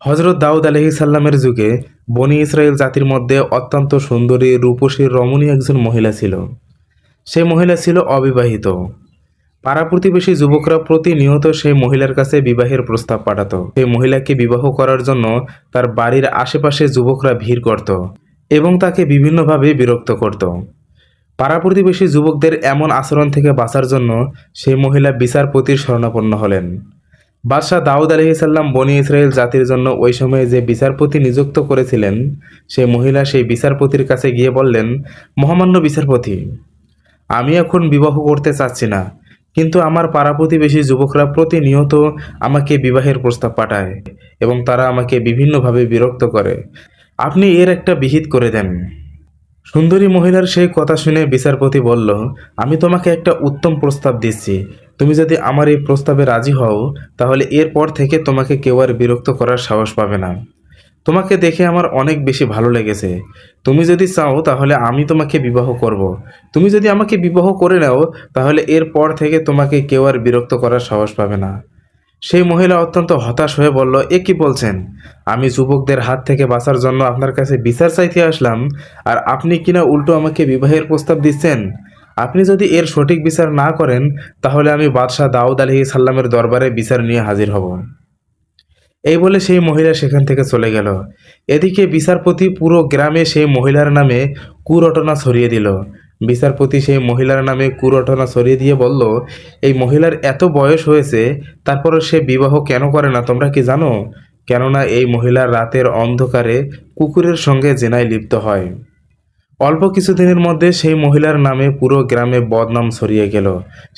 হজরত দাউদ আলহি সাল্লামের যুগে বনি ইসরায়েল জাতির মধ্যে অত্যন্ত সুন্দরী, রূপসী, রমণী একজন মহিলা ছিল। সে মহিলা ছিল অবিবাহিত। পাড়া প্রতিবেশী যুবকরা প্রতিনিয়ত সেই মহিলার কাছে বিবাহের প্রস্তাব পাঠাতো। সেই মহিলাকে বিবাহ করার জন্য তার বাড়ির আশেপাশে যুবকরা ভিড় করত এবং তাকে বিভিন্নভাবে বিরক্ত করত। পাড়া প্রতিবেশী যুবকদের এমন আচরণ থেকে বাঁচার জন্য সেই মহিলা বিচারপতির শরণাপন্ন হলেন। বাদশাহ দাউদ আলহিসাল্লাম বনি ইসরায়েল জাতির জন্য ওই সময়ে যে বিচারপতি নিযুক্ত করেছিলেন সেই মহিলা সেই বিচারপতির কাছে গিয়ে বললেন, মহামান্য বিচারপতি, আমি এখন বিবাহ করতে চাচ্ছি না, কিন্তু আমার পাড়া প্রতিবেশী যুবকরা প্রতিনিয়ত আমাকে বিবাহের প্রস্তাব পাঠায় এবং তারা আমাকে বিভিন্নভাবে বিরক্ত করে। আপনি এর একটা বিহিত করে দেন। সুন্দরী মহিলার সেই কথা শুনে বিচারপতি বলল, আমি তোমাকে একটা উত্তম প্রস্তাব দিচ্ছি। তুমি যদি আমার এই প্রস্তাবে রাজি হও, তাহলে এরপর থেকে তোমাকে কেউ আর বিরক্ত করার সাহস পাবে না। তোমাকে দেখে আমার অনেক বেশি ভালো লেগেছে। তুমি যদি চাও, তাহলে আমি তোমাকে বিবাহ করব। তুমি যদি আমাকে বিবাহ করে নাও, তাহলে এরপর থেকে তোমাকে কেউ আর বিরক্ত করার সাহস পাবে না। সেই মহিলা অত্যন্ত হতাশ হয়ে বলল, এ কি বলছেন? আমি যুবকদের হাত থেকে বাঁচার জন্য আপনার কাছে বিচার চাইতে আসলাম, আর আপনি কিনা উল্টো আমাকে বিবাহের প্রস্তাব দিচ্ছেন? আপনি যদি এর সঠিক বিচার না করেন, তাহলে আমি বাদশাহ দাউদ আলহি সাল্লামের দরবারে বিচার নিয়ে হাজির হব। এই বলে সেই মহিলা সেখান থেকে চলে গেল। এদিকে বিচারপতি পুরো গ্রামে সেই মহিলার নামে কুরটনা ছড়িয়ে দিল। বিচারপতি সেই মহিলার নামে কুরটনা ছড়িয়ে দিয়ে বলল, এই মহিলার এত বয়স হয়েছে তারপরও সে বিবাহ কেন করে না, তোমরা কি জানো? কেননা এই মহিলা রাতের অন্ধকারে কুকুরের সঙ্গে জেনায় লিপ্ত হয়। অল্প কিছুদিনের মধ্যে সেই মহিলার নামে পুরো গ্রামে বদনাম ছড়িয়ে গেল।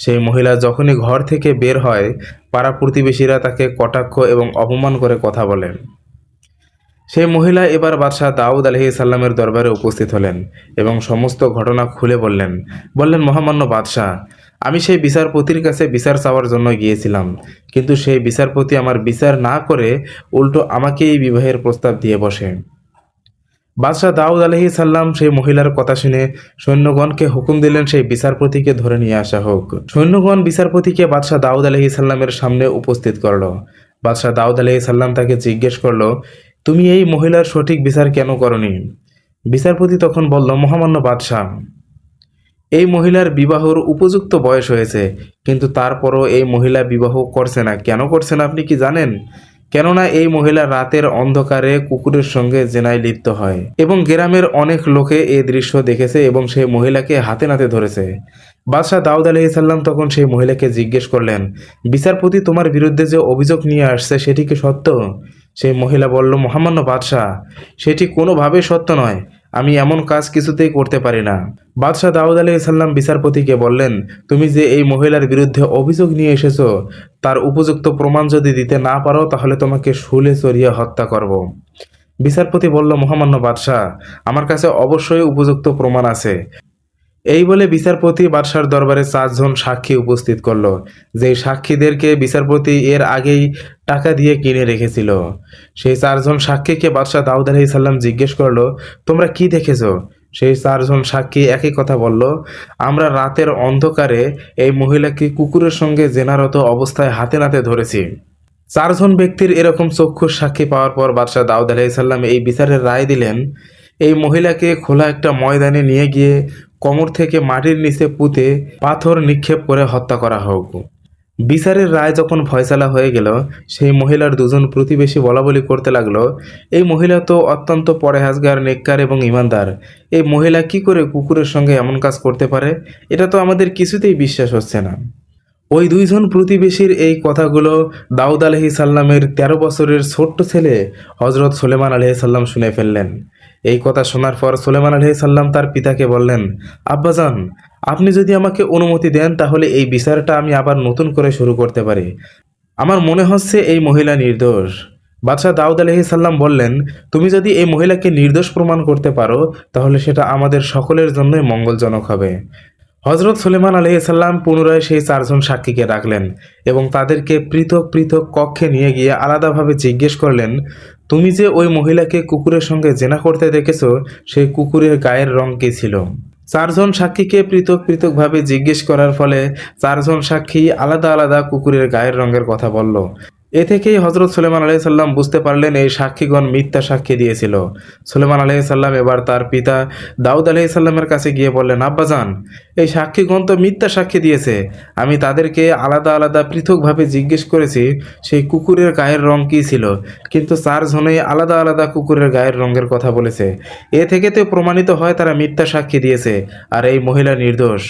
সেই মহিলা যখনই ঘর থেকে বের হয়, পাড়া প্রতিবেশীরা তাকে কটাক্ষ এবং অপমান করে কথা বলেন। সেই মহিলা এবার বাদশাহ দাউদ আলহি সাল্লামের দরবারে উপস্থিত হলেন এবং সমস্ত ঘটনা খুলে বললেন বললেন, মহামান্য বাদশাহ, আমি সেই বিচারপতির কাছে বিচার চাওয়ার জন্য গিয়েছিলাম, কিন্তু সেই বিচারপতি আমার বিচার না করে উল্টো আমাকে এই বিবাহের প্রস্তাব দিয়ে বসে। বাদশাহ দাউদ আলহি সাল্লাম সেই মহিলার কথা শুনে সৈন্যগণকে হুকুম দিলেন সেই বিচারপতিকে ধরে নিয়ে আসা হোক। সৈন্যগণ বিচারপতিকে বাদশাহ দাউদ আলহি সাল্লামের সামনে উপস্থিত করল। বাদশাহ দাউদ আলহি সাল্লাম তাকে জিজ্ঞেস করল, তুমি এই মহিলার সঠিক বিচার কেন করনি? বিচারপতি তখন বলল, মহামান্য বাদশাহ, এই মহিলার বিবাহর উপযুক্ত বয়স হয়েছে, কিন্তু তারপরও এই মহিলা বিবাহ করছে না। কেন করছে না আপনি কি জানেন? কেননা এই মহিলা রাতের অন্ধকারে কুকুরের সঙ্গে জেনায় লিপ্ত হয়। এবং গ্রামের অনেক লোকে এই দৃশ্য দেখেছে এবং সেই মহিলাকে হাতে নাতে ধরেছে। বাদশাহ দাউদ আলহিসাল্লাম তখন সেই মহিলাকে জিজ্ঞেস করলেন, বিচারপতি তোমার বিরুদ্ধে যে অভিযোগ নিয়ে আসছে সেটি কি সত্য? সেই মহিলা বলল, মহামান্য বাদশাহ, সেটি কোনোভাবেই সত্য নয়। আমি এমন কাজ কিছুতেই করতে পারি না বাদশাহ দাউদ আলী ইসাল্লাম বিচারপতিকে বললেন, তুমি যে এই মহিলার বিরুদ্ধে অভিযোগ নিয়ে এসেছ, তার উপযুক্ত প্রমাণ যদি দিতে না পারো, তাহলে তোমাকে শুলে চড়িয়ে হত্যা করব। বিচারপতি বলল, মহামান্য বাদশাহ, আমার কাছে অবশ্যই উপযুক্ত প্রমাণ আছে এই বলে বিচারপতি বাদশার দরবারে চারজন সাক্ষী উপস্থিত করল, যেই সাক্ষীদেরকে বিচারপতি এর আগেই টাকা দিয়ে কিনে রেখেছিল। সেই চারজন সাক্ষীকে বাদশাহ দাউদ আলহি সাল্লাম জিজ্ঞেস করল, তোমরা কি দেখেছ? সেই চারজন সাক্ষী একই কথা বলল, আমরা রাতের অন্ধকারে এই মহিলাকে কুকুরের সঙ্গে জেনারত অবস্থায় হাতে নাতে ধরেছি। চারজন ব্যক্তির এরকম চক্ষুর সাক্ষী পাওয়ার পর বাদশাহ দাউদ আলহি সাল্লাম এই বিচারের রায় দিলেন, এই মহিলাকে খোলা একটা ময়দানে নিয়ে গিয়ে কোমর থেকে মাটির নিচে পুঁতে পাথর নিক্ষেপ করে হত্যা করা হোক। বিচারের রায় যখন ফয়সালা হয়ে গেল, সেই মহিলার দুজন প্রতিবেশী বলা বলি করতে লাগল, এই মহিলা তো অত্যন্ত পরেহাজগার, নেককার এবং ইমানদার। এই মহিলা কি করে কুকুরের সঙ্গে এমন কাজ করতে পারে? এটা তো আমাদের কিছুতেই বিশ্বাস হচ্ছে না। ওই দুইজন প্রতিবেশীর এই কথাগুলো দাউদ আলহি সাল্লামের তেরো বছরের ছোট্ট ছেলে হজরত সুলেমান আলহি সাল্লাম শুনে ফেললেন। এই কথা শোনার পর সুলেমান আলহি সাল্লাম তার পিতাকে বললেন, আব্বাজান, আপনি যদি আমাকে অনুমতি দেন, তাহলে এই বিচারটা আমি আবার নতুন করে শুরু করতে পারি। আমার মনে হচ্ছে এই মহিলা নির্দোষ। বাদশাহ দাউদ আলহি সাল্লাম বললেন, তুমি যদি এই মহিলাকে নির্দোষ প্রমাণ করতে পারো, তাহলে সেটা আমাদের সকলের জন্যই মঙ্গলজনক হবে। হজরত সুলেমান আলহিসাল্লাম পুনরায় সেই চারজন সাক্ষীকে রাখলেন এবং তাদেরকে পৃথক পৃথক কক্ষে নিয়ে গিয়ে আলাদাভাবে জিজ্ঞেস করলেন তুমি যে ওই মহিলাকে কুকুরের সঙ্গে জেনা করতে দেখেছ, সেই কুকুরের গায়ের রং কি ছিল? চারজন সাক্ষীকে পৃথক পৃথকভাবে জিজ্ঞেস করার ফলে চারজন সাক্ষী আলাদা আলাদা কুকুরের গায়ের রঙের কথা বলল। এ থেকেই হজরত সুলেমান আলাহি সাল্লাম বুঝতে পারলেন এই সাক্ষীগণ মিথ্যা সাক্ষী দিয়েছিল। সুলেমান আলাহি সাল্লাম এবার তার পিতা দাউদ আলাহি সাল্লামের কাছে গিয়ে বললেন আব্বাজান এই সাক্ষীগণ তো মিথ্যা সাক্ষী দিয়েছে। আমি তাদেরকে আলাদা আলাদা পৃথকভাবে জিজ্ঞেস করেছি, সেই কুকুরের গায়ের রং কী ছিল? কিন্তু চারজনেই আলাদা আলাদা কুকুরের গায়ের রঙের কথা বলেছে। এ থেকে তো প্রমাণিত হয় তারা মিথ্যা সাক্ষী দিয়েছে, আর এই মহিলা নির্দোষ।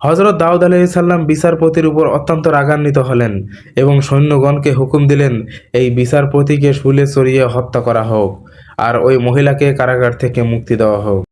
হজরত দাউদ আলাইসাল্লাম বিচারপতির উপর অত্যন্ত রাগান্বিত হলেন এবং সৈন্যগণকে হুকুম দিলেন, এই বিচারপতিকে শুলে চড়িয়ে হত্যা করা হোক, আর ওই মহিলাকে কারাগার থেকে মুক্তি দেওয়া হোক।